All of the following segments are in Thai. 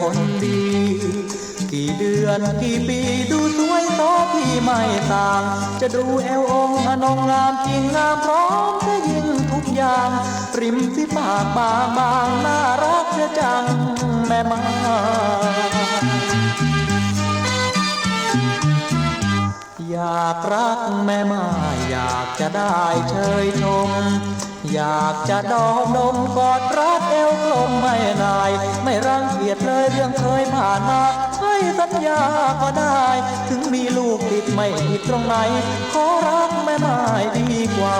คนดี กี่เดือนกี่ปีดูสวยโตพี่ไม่ต่าง จะดูเอวองค์อนงงามจริงงามพร้อมจะยิ่งทุกอย่าง ริมฝีปากบางบางน่ารักเสียจังแม่มาอยากรักแม่มาอยากจะได้เชยชม อยากจะดอมนมกอดรักเอวกลมไม่นาย ไม่รังเกียจเลยเรื่องเคยผ่านมาให้สัญญาก็ได้ ถึงมีลูกติดไม่ผิดตรงไหน ขอรักแม่ไม้ดีกว่า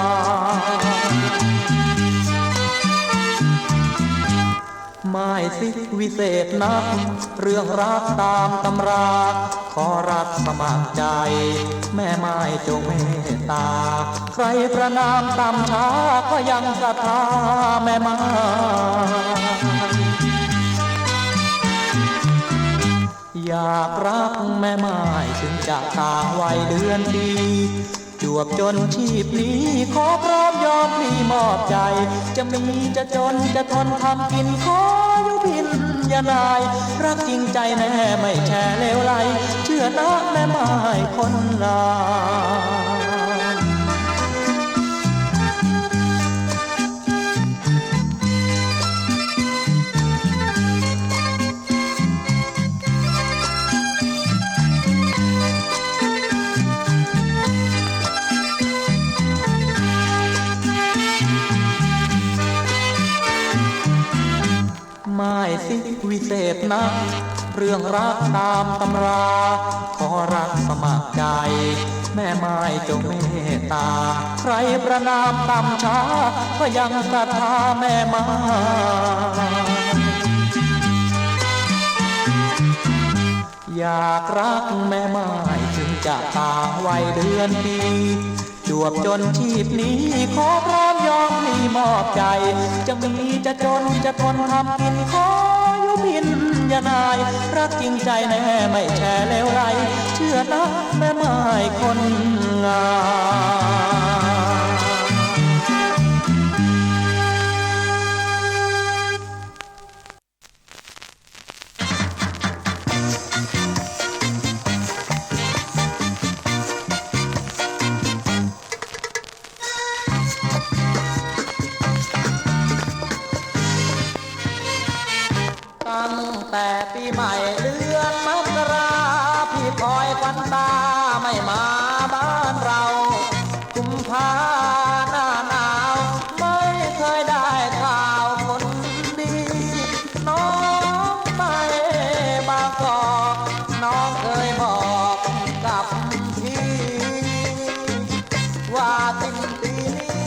ไม่สิวิเศษนัก เรื่องรักตามตำรา ขอรักสมัครใจ แม่ไม้จงเมตตา ใครประนามตามช้าก็ยังศรัทธาแม่ไม้อยากรักแม่ไม้ถึงจะต่างวัยเดือนดี จวบจนชีพนี้ขอพร้อมยอมพลีมอบใจ จะมีจะจนจะทนทำกินขออยู่พินยานาย รักจริงใจแน่ไม่แช่เลวไหล เชื่อนะแม่ไม้คนลา เศษนักเรื่องรักตามตำรา ขอรักสมัครใจ แม่ไม้จงเมตตา ใครประนามตำช้า ก็ยังศรัทธาแม่ไม้อยากรักแม่ไม้ถึงจะต่างวัยเดือนปี วบจนชีพนี้ขอพร้อมยอมมีมอบใจ จะมีจะจนจะทนทำกินขออยู่พินยานาย รักจริงใจแน่ไม่แช่เลวไร เชื่อนะแม่ไม้คนงาม ตั้งแต่ปีใหม่เดือนมกราพี่คอยควันตาไม่มาบ้านเรากุมภาหน้าหนาว ไม่เคยได้ข่าวคนดี น้องไปบางกอกน้องเคยบอกกับพี่ ว่าสิ้นปีนี้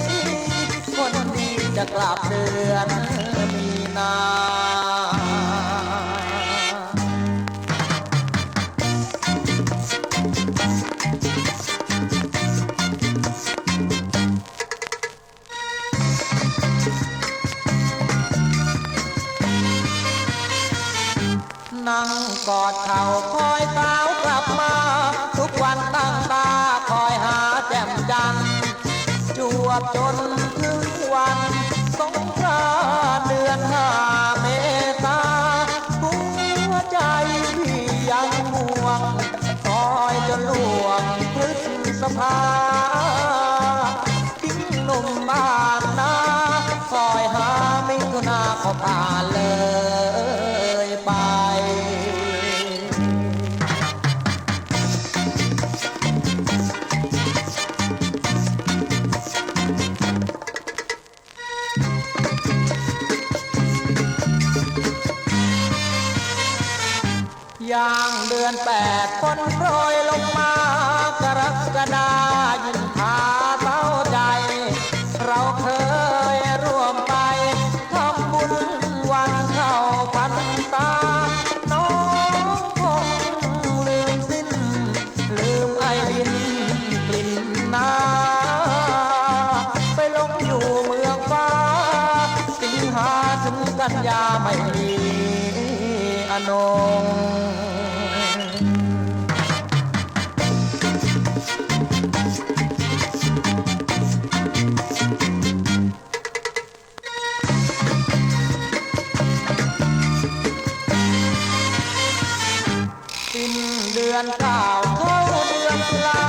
คนดีจะกลับเดือนมีนา นั่งกอดเข่าคอยสาวกลับมา ทุกวันตั้งตาคอยหาแจ่มจันทร์จวบจนถึงวันสงกรานเดือนห้าเมษาหัวใจพี่ยังห่วงคอยจนล่วงพฤษภาทิ้งหนุ่มบ้านนาคอยหาไมิถุนาก็ผ่า ย่างเดือนแปดฝนโปรยลงมากรกฎายิ่งพาเศร้าใจ เราเคยร่วมไปทำบุญวันเข้าพันตา น้องคงลืมสิ้น ลืมไอดินกลิ่นนาไปลงอยู่เมืองฟ้า สิงหาถึงกันยาไม่มีานงสิ้เดือนเก้าเข้าเดือนลา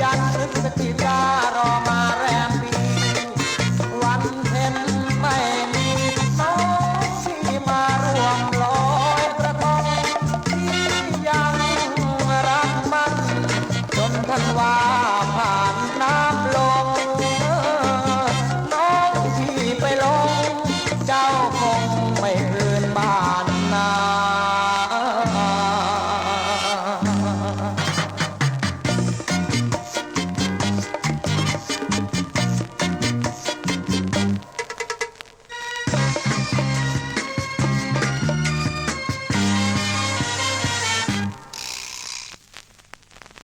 ยันพฤศจิการอมาแร